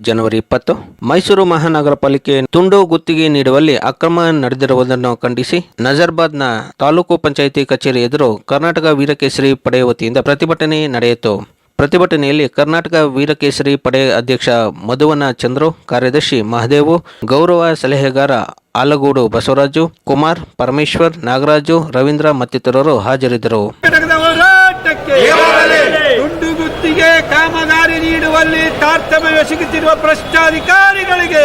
ಜನವರಿ ಇಪ್ಪತ್ತು ಮೈಸೂರು ಮಹಾನಗರ ಪಾಲಿಕೆ ತುಂಡು ಗುತ್ತಿಗೆ ನೀಡುವಲ್ಲಿ ಅಕ್ರಮ ನಡೆದಿರುವುದನ್ನು ಖಂಡಿಸಿ ನಜರ್ಬಾದ್ನ ತಾಲೂಕು ಪಂಚಾಯಿತಿ ಕಚೇರಿ ಎದುರು ಕರ್ನಾಟಕ ವೀರಕೇಸರಿ ಪಡೆ ವತಿಯಿಂದ ಪ್ರತಿಭಟನೆ ನಡೆಯಿತು. ಪ್ರತಿಭಟನೆಯಲ್ಲಿ ಕರ್ನಾಟಕ ವೀರಕೇಸರಿ ಪಡೆ ಅಧ್ಯಕ್ಷ ಮಧುವನ ಚಂದ್ರು ಕಾರ್ಯದರ್ಶಿ ಮಹದೇವು ಗೌರವ ಸಲಹೆಗಾರ ಆಲಗೂಡು ಬಸವರಾಜು ಕುಮಾರ್ ಪರಮೇಶ್ವರ್ ನಾಗರಾಜು ರವೀಂದ್ರ ಮತ್ತಿತರರು ಹಾಜರಿದ್ದರು. ಗುತ್ತಿಗೆ ಕಾಮಗಾರಿ ನೀಡುವಲ್ಲಿ ತಾರತಮ್ಯ ಎಸಗುತ್ತಿರುವ ಭ್ರಷ್ಟಾಧಿಕಾರಿಗಳಿಗೆ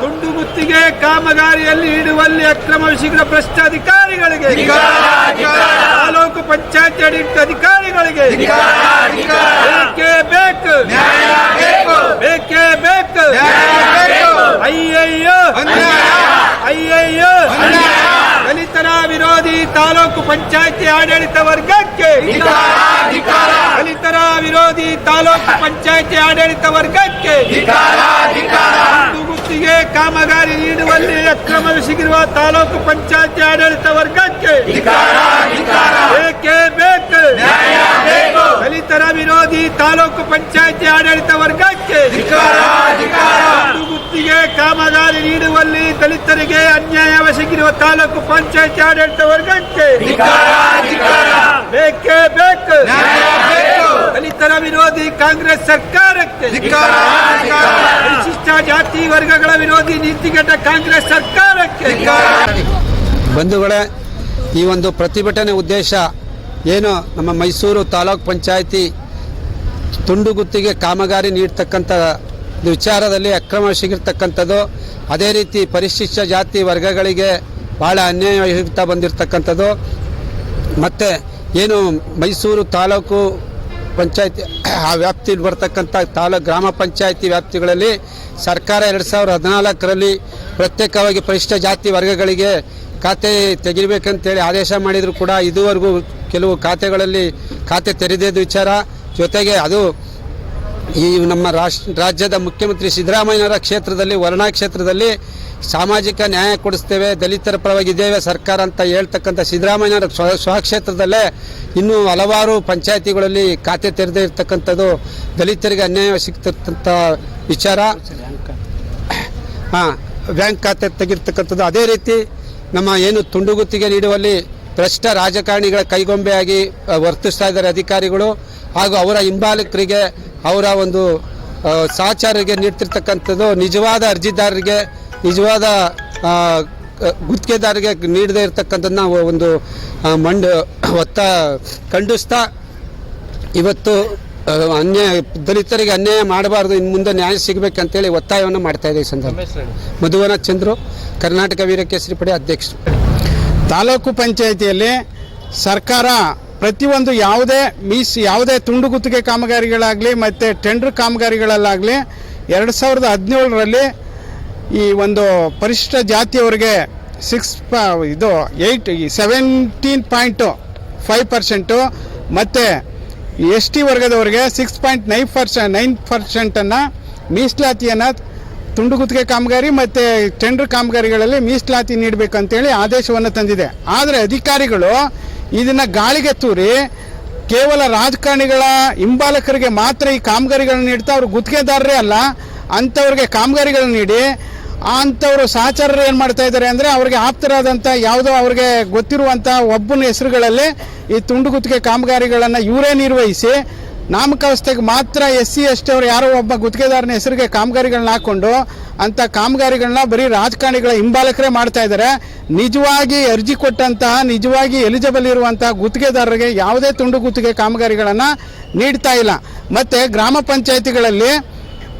ತುಂಡು ಗುತ್ತಿಗೆ ಕಾಮಗಾರಿಯಲ್ಲಿ ನೀಡುವಲ್ಲಿ ಅಕ್ರಮ ಸಿಗುವ ಭ್ರಷ್ಟಾಧಿಕಾರಿಗಳಿಗೆ ತಾಲೂಕು ಪಂಚಾಯತ್ ಅಧಿಕಾರಿಗಳಿಗೆ ಬೇಕೇ ಬೇಕು ಅಯ್ಯಯ್ಯೋ ಅಯ್ಯಯ್ಯೋ ದಲಿತರ ವಿರೋಧಿ ತಾಲೂಕು ಪಂಚಾಯತಿ ಆಡಳಿತ ವರ್ಗಕ್ಕೆ ದಲಿತರ ವಿರೋಧಿ ತಾಲೂಕು ಪಂಚಾಯಿತಿ ಆಡಳಿತ ವರ್ಗಕ್ಕೆ ಗುತ್ತಿಗೆ ಕಾಮಗಾರಿ ನೀಡುವಲ್ಲಿ ಅಕ್ರಮವೆಸಗಿರುವ ತಾಲೂಕು ಪಂಚಾಯತಿ ಆಡಳಿತ ವರ್ಗಕ್ಕೆ ಬೇಕೇ? ಬೇಕು. ದಲಿತರ ವಿರೋಧಿ ತಾಲೂಕು ಪಂಚಾಯಿತಿ ಆಡಳಿತ ವರ್ಗಕ್ಕೆ ಗುತ್ತಿಗೆ ಕಾಮಗಾರಿ ನೀಡುವಲ್ಲಿ ದಲಿತರಿಗೆ ಅನ್ಯಾಯವೆಸಗಿರುವ ತಾಲೂಕು ಪಂಚಾಯಿತಿ ಆಡಳಿತ ವರ್ಗಕ್ಕೆ ಬೇಕೇ? ಬೇಕು ವಿರೋಧಿ ಕಾಂಗ್ರೆಸ್ ಸರ್ಕಾರಕ್ಕೆ. ವಿಶಿಷ್ಟ ಜಾತಿ ವರ್ಗಗಳ ವಿರೋಧಿ ನೀತಿಗೆಟ್ಟ ಕಾಂಗ್ರೆಸ್ ಸರ್ಕಾರಕ್ಕೆ. ಬಂಧುಗಳೇ ಈ ಒಂದು ಪ್ರತಿಭಟನೆ ಉದ್ದೇಶ ಏನು ನಮ್ಮ ಮೈಸೂರು ತಾಲೂಕ್ ಪಂಚಾಯಿತಿ ತುಂಡುಗುತ್ತಿಗೆ ಕಾಮಗಾರಿ ನೀಡ್ತಕ್ಕಂಥ ವಿಚಾರದಲ್ಲಿ ಅಕ್ರಮ ಸಿಗಿರ್ತಕ್ಕಂಥದ್ದು ಅದೇ ರೀತಿ ಪರಿಶಿಷ್ಟ ಜಾತಿ ವರ್ಗಗಳಿಗೆ ಭಾಳ ಅನ್ಯಾಯಯುಕ್ತ ಬಂದಿರತಕ್ಕಂಥದ್ದು. ಮತ್ತು ಏನು ಮೈಸೂರು ತಾಲೂಕು ಪಂಚಾಯತಿ, ಆ ವ್ಯಾಪ್ತಿಯಲ್ಲಿ ಬರ್ತಕ್ಕಂಥ ತಾಲೂಕು ಗ್ರಾಮ ಪಂಚಾಯತಿ ವ್ಯಾಪ್ತಿಗಳಲ್ಲಿ ಸರ್ಕಾರ ಎರಡು ಸಾವಿರದ ಹದಿನಾಲ್ಕರಲ್ಲಿ ಪ್ರತ್ಯೇಕವಾಗಿ ಪರಿಶಿಷ್ಟ ಜಾತಿ ವರ್ಗಗಳಿಗೆ ಖಾತೆ ತೆಗಿಬೇಕಂತೇಳಿ ಆದೇಶ ಮಾಡಿದರೂ ಕೂಡ ಇದುವರೆಗೂ ಕೆಲವು ಖಾತೆಗಳಲ್ಲಿ ಖಾತೆ ತೆರೆದಿದ್ದ ವಿಚಾರ. ಜೊತೆಗೆ ಅದು ಈ ನಮ್ಮ ರಾಜ್ಯದ ಮುಖ್ಯಮಂತ್ರಿ ಸಿದ್ದರಾಮಯ್ಯನವರ ಕ್ಷೇತ್ರದಲ್ಲಿ, ವರ್ಣಾ ಕ್ಷೇತ್ರದಲ್ಲಿ ಸಾಮಾಜಿಕ ನ್ಯಾಯ ಕೊಡಿಸ್ತೇವೆ, ದಲಿತರ ಪರವಾಗಿ ಇದ್ದೇವೆ ಸರ್ಕಾರ ಅಂತ ಹೇಳ್ತಕ್ಕಂಥ ಸಿದ್ದರಾಮಯ್ಯನವರ ಸ್ವ, ಸ್ವಕ್ಷೇತ್ರದಲ್ಲೇ ಇನ್ನೂ ಹಲವಾರು ಪಂಚಾಯಿತಿಗಳಲ್ಲಿ ಖಾತೆ ತೆರೆದೇ ಇರ್ತಕ್ಕಂಥದ್ದು ದಲಿತರಿಗೆ ಅನ್ಯಾಯ ಸಿಗ್ತಕ್ಕಂಥ ವಿಚಾರ. ಹಾಂ, ಬ್ಯಾಂಕ್ ಖಾತೆ ತೆಗಿರ್ತಕ್ಕಂಥದ್ದು ಅದೇ ರೀತಿ ನಮ್ಮ ಏನು ತುಂಡುಗುತ್ತಿಗೆ ನೀಡುವಲ್ಲಿ ಭ್ರಷ್ಟ ರಾಜಕಾರಣಿಗಳ ಕೈಗೊಂಬೆಯಾಗಿ ವರ್ತಿಸ್ತಾ ಇದ್ದಾರೆ ಅಧಿಕಾರಿಗಳು ಹಾಗೂ ಅವರ ಹಿಂಬಾಲಕರಿಗೆ ಅವರ ಒಂದು ಸಹಚಾರರಿಗೆ ಸಹಚಾರಿಗೆ ನೀಡ್ತಿರ್ತಕ್ಕಂಥದ್ದು ನಿಜವಾದ ಅರ್ಜಿದಾರರಿಗೆ ನಿಜವಾದ ಗುತ್ತಿಗೆದಾರರಿಗೆ ನೀಡದೇ ಇರತಕ್ಕಂಥದ್ದನ್ನ ಒಂದು ಮಂಡ ಒತ್ತ ಖಂಡಿಸ್ತಾ ಇವತ್ತು ಅನ್ಯಾಯ ದಲಿತರಿಗೆ ಅನ್ಯಾಯ ಮಾಡಬಾರ್ದು ಇನ್ನು ಮುಂದೆ ನ್ಯಾಯ ಸಿಗಬೇಕಂತೇಳಿ ಒತ್ತಾಯವನ್ನು ಮಾಡ್ತಾ ಇದೆ ಈ ಸಂದರ್ಭ ಮಧುವನಾಥ್ ಚಂದ್ರು ಕರ್ನಾಟಕ ವೀರಕೇಸರಿ ಪಡೆ ಅಧ್ಯಕ್ಷರು. ತಾಲೂಕು ಪಂಚಾಯಿತಿಯಲ್ಲಿ ಸರ್ಕಾರ ಪ್ರತಿಯೊಂದು ಯಾವುದೇ ಮೀಸ್ ಯಾವುದೇ ತುಂಡು ಗುತ್ತಿಗೆ ಕಾಮಗಾರಿಗಳಾಗಲಿ ಮತ್ತು ಟೆಂಡರ್ ಕಾಮಗಾರಿಗಳಲ್ಲಾಗಲಿ ಎರಡು ಸಾವಿರದ ಹದಿನೇಳರಲ್ಲಿ ಈ ಒಂದು ಪರಿಶಿಷ್ಟ ಜಾತಿಯವರಿಗೆ ಸಿಕ್ಸ್ ಪ ಇದು eight seventeen point five percent ಮತ್ತು ಎಸ್ ಟಿ ವರ್ಗದವರಿಗೆ ಸಿಕ್ಸ್ ಪಾಯಿಂಟ್ ನೈನ್ ಪರ್ಸೆ ನೈನ್ ಪರ್ಸೆಂಟನ್ನು ಮೀಸಲಾತಿಯನ್ನು ತುಂಡು ಗುತ್ತಿಗೆ ಕಾಮಗಾರಿ ಮತ್ತು ಟೆಂಡರ್ ಕಾಮಗಾರಿಗಳಲ್ಲಿ ಮೀಸಲಾತಿ ನೀಡಬೇಕಂತೇಳಿ ಆದೇಶವನ್ನು ತಂದಿದೆ. ಆದರೆ ಅಧಿಕಾರಿಗಳು ಇದನ್ನು ಗಾಳಿಗೆ ತೂರಿ ಕೇವಲ ರಾಜಕಾರಣಿಗಳ ಹಿಂಬಾಲಕರಿಗೆ ಮಾತ್ರ ಈ ಕಾಮಗಾರಿಗಳನ್ನು ನೀಡ್ತಾ ಅವರು ಗುತ್ತಿಗೆದಾರರೇ ಅಲ್ಲ, ಅಂಥವ್ರಿಗೆ ಕಾಮಗಾರಿಗಳನ್ನ ನೀಡಿ ಅಂಥವರು ಸಹಚಾರರು ಏನು ಮಾಡ್ತಾ ಇದ್ದಾರೆ ಅಂದರೆ ಅವ್ರಿಗೆ ಆಪ್ತರಾದಂಥ ಯಾವುದೋ ಅವ್ರಿಗೆ ಗೊತ್ತಿರುವಂಥ ಒಬ್ಬನ ಹೆಸರುಗಳಲ್ಲಿ ಈ ತುಂಡು ಗುತ್ತಿಗೆ ಕಾಮಗಾರಿಗಳನ್ನು ಇವರೇ ನಿರ್ವಹಿಸಿ ನಾಮಕಾವಸ್ಥೆಗೆ ಮಾತ್ರ ಎಸ್ ಸಿ ಎಸ್ ಟಿ ಅವರು ಯಾರೋ ಒಬ್ಬ ಗುತ್ತಿಗೆದಾರನ ಹೆಸರಿಗೆ ಕಾಮಗಾರಿಗಳನ್ನ ಹಾಕ್ಕೊಂಡು ಅಂಥ ಕಾಮಗಾರಿಗಳನ್ನ ಬರೀ ರಾಜಕಾರಣಿಗಳ ಹಿಂಬಾಲಕರೇ ಮಾಡ್ತಾ ಇದ್ದಾರೆ. ನಿಜವಾಗಿ ಅರ್ಜಿ ಕೊಟ್ಟಂತಹ, ನಿಜವಾಗಿ ಎಲಿಜಿಬಲ್ ಇರುವಂತಹ ಗುತ್ತಿಗೆದಾರರಿಗೆ ಯಾವುದೇ ತುಂಡು ಗುತ್ತಿಗೆ ಕಾಮಗಾರಿಗಳನ್ನು ನೀಡ್ತಾ ಇಲ್ಲ. ಮತ್ತು ಗ್ರಾಮ ಪಂಚಾಯಿತಿಗಳಲ್ಲಿ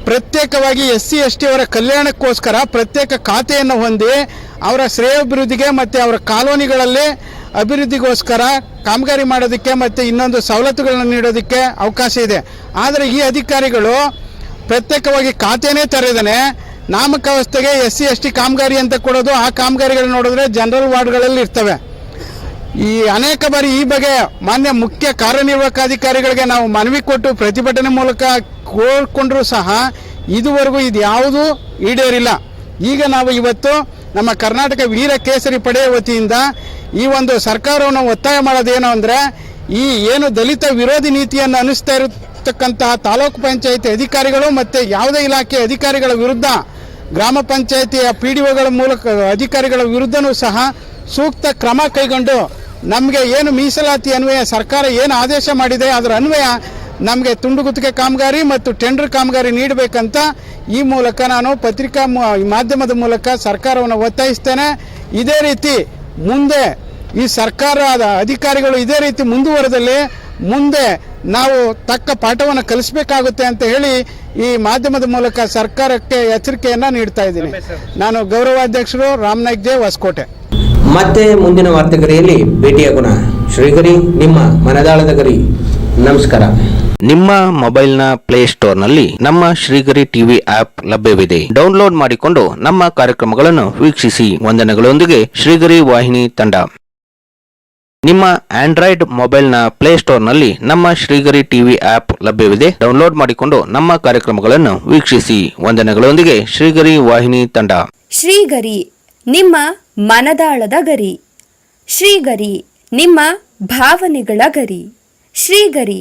ಪ್ರತ್ಯೇಕವಾಗಿ ಎಸ್ ಸಿ ಎಸ್ ಟಿ ಅವರ ಕಲ್ಯಾಣಕ್ಕೋಸ್ಕರ ಪ್ರತ್ಯೇಕ ಖಾತೆಯನ್ನು ಹೊಂದಿ ಅವರ ಶ್ರೇಯೋಭಿವೃದ್ಧಿಗೆ ಮತ್ತು ಅವರ ಕಾಲೋನಿಗಳಲ್ಲಿ ಅಭಿವೃದ್ಧಿಗೋಸ್ಕರ ಕಾಮಗಾರಿ ಮಾಡೋದಕ್ಕೆ ಮತ್ತು ಇನ್ನೊಂದು ಸವಲತ್ತುಗಳನ್ನು ನೀಡೋದಕ್ಕೆ ಅವಕಾಶ ಇದೆ. ಆದರೆ ಈ ಅಧಿಕಾರಿಗಳು ಪ್ರತ್ಯೇಕವಾಗಿ ಖಾತೆನೇ ತೆರೆದನೆ. ನಾಮಕಾವಸ್ಥೆಗೆ ಎಸ್ ಸಿ ಎಸ್ ಟಿ ಕಾಮಗಾರಿ ಅಂತ ಕೊಡೋದು ಆ ಕಾಮಗಾರಿಗಳು ನೋಡಿದ್ರೆ ಜನರಲ್ ವಾರ್ಡ್ಗಳಲ್ಲಿ ಇರ್ತವೆ. ಈ ಅನೇಕ ಬಾರಿ ಈ ಬಗ್ಗೆ ಮಾನ್ಯ ಮುಖ್ಯ ಕಾರ್ಯನಿರ್ವಾಹಕಾಧಿಕಾರಿಗಳಿಗೆ ನಾವು ಮನವಿ ಕೊಟ್ಟು ಪ್ರತಿಭಟನೆ ಮೂಲಕ ಕೋರ್ಕೊಂಡ್ರೂ ಸಹ ಇದುವರೆಗೂ ಇದು ಯಾವುದೂ ಈಡೇರಿಲ್ಲ. ಈಗ ನಾವು ಇವತ್ತು ನಮ್ಮ ಕರ್ನಾಟಕ ವೀರ ಕೇಸರಿ ಪಡೆಯ ವತಿಯಿಂದ ಈ ಒಂದು ಸರ್ಕಾರವನ್ನು ಒತ್ತಾಯ ಮಾಡೋದೇನು ಅಂದರೆ, ಈ ಏನು ದಲಿತ ವಿರೋಧಿ ನೀತಿಯನ್ನು ಅನುಷ್ಠಾ ಇರತಕ್ಕಂತಹ ತಾಲೂಕು ಪಂಚಾಯಿತಿ ಅಧಿಕಾರಿಗಳು ಮತ್ತು ಯಾವುದೇ ಇಲಾಖೆ ಅಧಿಕಾರಿಗಳ ವಿರುದ್ಧ ಗ್ರಾಮ ಪಂಚಾಯಿತಿಯ ಪಿ ಡಿ ಒಗಳ ಮೂಲಕ ಅಧಿಕಾರಿಗಳ ವಿರುದ್ಧನೂ ಸಹ ಸೂಕ್ತ ಕ್ರಮ ಕೈಗೊಂಡು ನಮಗೆ ಏನು ಮೀಸಲಾತಿ ಅನ್ವಯ ಸರ್ಕಾರ ಏನು ಆದೇಶ ಮಾಡಿದೆ, ಅದರ ಅನ್ವಯ ನಮಗೆ ತುಂಡು ಗುತ್ತಿಗೆ ಕಾಮಗಾರಿ ಮತ್ತು ಟೆಂಡರ್ ಕಾಮಗಾರಿ ನೀಡಬೇಕಂತ ಈ ಮೂಲಕ ನಾನು ಪತ್ರಿಕಾ ಮಾಧ್ಯಮದ ಮೂಲಕ ಸರ್ಕಾರವನ್ನು ಒತ್ತಾಯಿಸ್ತೇನೆ. ಇದೇ ರೀತಿ ಮುಂದೆ ಈ ಸರ್ಕಾರದ ಅಧಿಕಾರಿಗಳು ಇದೇ ರೀತಿ ಮುಂದುವರೆದಲ್ಲಿ ಮುಂದೆ ನಾವು ತಕ್ಕ ಪಾಠವನ್ನು ಕಲಿಸಬೇಕಾಗುತ್ತೆ ಅಂತ ಹೇಳಿ ಈ ಮಾಧ್ಯಮದ ಮೂಲಕ ಸರ್ಕಾರಕ್ಕೆ ಎಚ್ಚರಿಕೆಯನ್ನ ನೀಡ್ತಾ ಇದ್ದೀನಿ. ನಾನು ಗೌರವಾಧ್ಯಕ್ಷರು ರಾಮನಾಯ್ಕ ಜೆ ಹೊಸಕೋಟೆ. ಮತ್ತೆ ಮುಂದಿನ ವಾರ್ತೆಗರಿಯಲ್ಲಿ ಭೇಟಿಯಾಗೋಣ. ಶ್ರೀಗರಿ ನಿಮ್ಮ ಮನದಾಳದ ಗರಿ. ನಮಸ್ಕಾರ. ನಿಮ್ಮ ಮೊಬೈಲ್ನ ಪ್ಲೇಸ್ಟೋರ್ನಲ್ಲಿ ನಮ್ಮ ಶ್ರೀಗರಿ ಟಿವಿ ಆಪ್ ಲಭ್ಯವಿದೆ. ಡೌನ್ಲೋಡ್ ಮಾಡಿಕೊಂಡು ನಮ್ಮ ಕಾರ್ಯಕ್ರಮಗಳನ್ನು ವೀಕ್ಷಿಸಿ. ವಂದನೆಗಳೊಂದಿಗೆ ಶ್ರೀಗರಿ ವಾಹಿನಿ ತಂಡ. ನಿಮ್ಮ ಆಂಡ್ರಾಯ್ಡ್ ಮೊಬೈಲ್ನ ಪ್ಲೇಸ್ಟೋರ್ನಲ್ಲಿ ನಮ್ಮ ಶ್ರೀಗರಿ ಟಿವಿ ಆಪ್ ಲಭ್ಯವಿದೆ. ಡೌನ್ಲೋಡ್ ಮಾಡಿಕೊಂಡು ನಮ್ಮ ಕಾರ್ಯಕ್ರಮಗಳನ್ನು ವೀಕ್ಷಿಸಿ. ವಂದನೆಗಳೊಂದಿಗೆ ಶ್ರೀಗರಿ ವಾಹಿನಿ ತಂಡ. ಶ್ರೀಗರಿ, ನಿಮ್ಮ ಮನದಾಳದ ಗರಿ. ಶ್ರೀಗರಿ, ನಿಮ್ಮ ಭಾವನೆಗಳ ಗರಿ. ಶ್ರೀಗರಿ